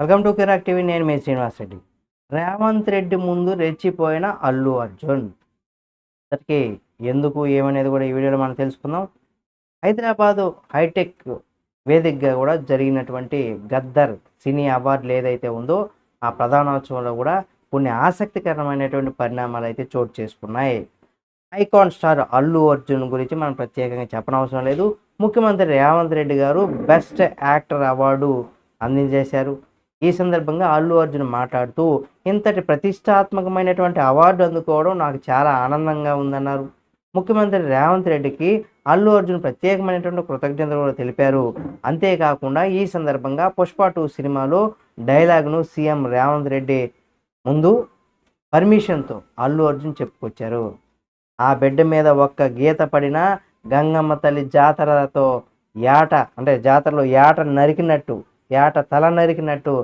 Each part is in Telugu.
వెల్కమ్ టు కిరాక్ టీవీ నేను మీ శ్రీనివాస్ రెడ్డి. రేవంత్ రెడ్డి ముందు రెచ్చిపోయిన అల్లు అర్జున్. అతనికి ఎందుకు ఏమనేది కూడా ఈ వీడియోలో మనం తెలుసుకుందాం. హైదరాబాదు హైటెక్ వేదికగా కూడా జరిగినటువంటి గద్దర్ సినీ అవార్డులు ఏదైతే ఉందో ఆ ప్రధానోత్సవంలో కూడా కొన్ని ఆసక్తికరమైనటువంటి పరిణామాలు అయితే చోటు చేసుకున్నాయి. ఐకాన్ స్టార్ అల్లు అర్జున్ గురించి మనం ప్రత్యేకంగా చెప్పనవసరం లేదు. ముఖ్యమంత్రి రేవంత్ రెడ్డి గారు బెస్ట్ యాక్టర్ అవార్డు అందించేశారు. ఈ సందర్భంగా అల్లు అర్జున్ మాట్లాడుతూ ఇంతటి ప్రతిష్టాత్మకమైనటువంటి అవార్డు అందుకోవడం నాకు చాలా ఆనందంగా ఉందన్నారు. ముఖ్యమంత్రి రేవంత్ రెడ్డికి అల్లు అర్జున్ ప్రత్యేకమైనటువంటి కృతజ్ఞతలు కూడా తెలిపారు. అంతేకాకుండా ఈ సందర్భంగా పుష్ప టూ సినిమాలో డైలాగ్ను సీఎం రేవంత్ రెడ్డి ముందు పర్మిషన్తో అల్లు అర్జున్ చెప్పుకొచ్చారు. ఆ బిడ్డ మీద ఒక్క గీత పడిన గంగమ్మ తల్లి జాతరతో యాట అంటే జాతరలో యాట నరికినట్టు ఏట తల నరికినట్టు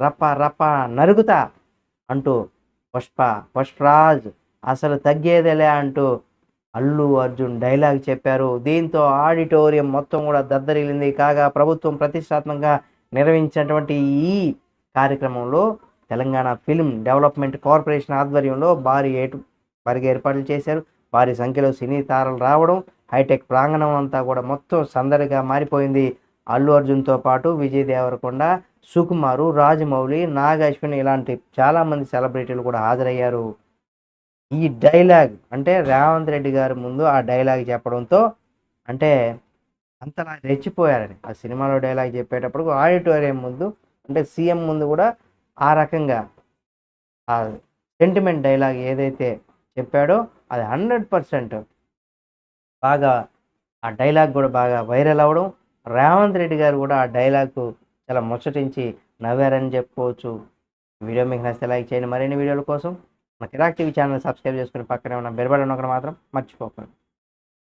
రప్ప రప్ప నరుగుతా అంటూ పుష్ప పుష్పరాజ్ అసలు తగ్గేదేలే అంటూ అల్లు అర్జున్ డైలాగ్ చెప్పారు. దీంతో ఆడిటోరియం మొత్తం కూడా దద్దరిల్లింది. కాగా ప్రభుత్వం ప్రతిష్టాత్మకంగా నిర్వహించినటువంటి ఈ కార్యక్రమంలో తెలంగాణ ఫిల్మ్ డెవలప్మెంట్ కార్పొరేషన్ ఆధ్వర్యంలో భారీ ఏటు భారీగా ఏర్పాట్లు చేశారు. భారీ సంఖ్యలో సినీ తారలు రావడం హైటెక్ ప్రాంగణం అంతా కూడా మొత్తం సందడిగా మారిపోయింది. అల్లు అర్జున్తో పాటు విజయ్ దేవరకొండ సుకుమారు రాజమౌళి నాగ్ అశ్విన్ ఇలాంటి చాలామంది సెలబ్రిటీలు కూడా హాజరయ్యారు. ఈ డైలాగ్ అంటే రేవంత్ రెడ్డి గారి ముందు ఆ డైలాగ్ చెప్పడంతో అంటే అంతలా రెచ్చిపోయారని. ఆ సినిమాలో డైలాగ్ చెప్పేటప్పుడు ఆడిటోరియం ముందు అంటే సీఎం ముందు కూడా ఆ రకంగా ఆ సెంటిమెంట్ డైలాగ్ ఏదైతే చెప్పాడో అది హండ్రెడ్ పర్సెంట్ బాగా ఆ డైలాగ్ కూడా బాగా వైరల్ అవ్వడం రేవంత్ రెడ్డి గారు కూడా ఆ డైలాగ్ చాలా ముచ్చటించి నవ్వారని చెప్పుకోవచ్చు. వీడియో మీకు నచ్చితే లైక్ చేయండి. మరిన్ని వీడియోల కోసం మన కిరాక్ టీవీ ఛానల్ సబ్స్క్రైబ్ చేసుకుని పక్కనే ఉన్న బెల్ ఉన్నక్కడ మాత్రం మర్చిపోకండి.